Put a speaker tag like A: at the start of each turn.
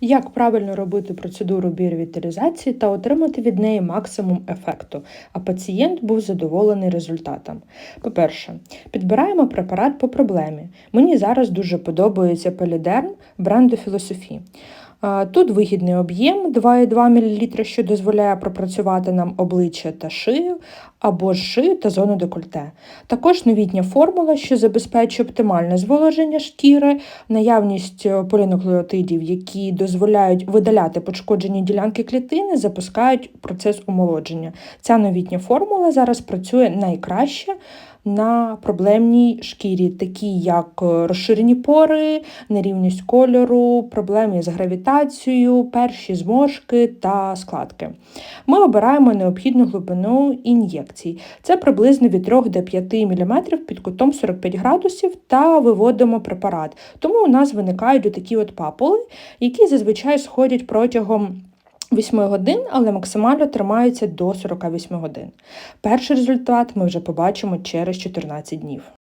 A: Як правильно робити процедуру біоревіталізації та отримати від неї максимум ефекту, а пацієнт був задоволений результатом. По-перше, підбираємо препарат по проблемі. Мені зараз дуже подобається полідерм бренду Філософі. А, Тут вигідний об'єм 2,2 мл, що дозволяє пропрацювати нам обличчя та шию, або шию та зону декольте. Також новітня формула, що забезпечує оптимальне зволоження шкіри, наявність е, полінуклеотидів, які дозволяють видаляти пошкоджені ділянки клітини, запускають процес омолодження. Ця новітня формула зараз працює найкраще на проблемній шкірі, такі як е, розширені пори, нерівність кольору, проблеми з гравітацією, перші зморшки та складки. Ми обираємо необхідну глибину ін'єкцій. Це приблизно від 3 до 5 мм під кутом 45 градусів та виводимо препарат. Тому у нас виникають такі от папули, які зазвичай сходять протягом 8 годин, але максимально тримаються до 48 годин. Перший результат ми вже побачимо через 14 днів.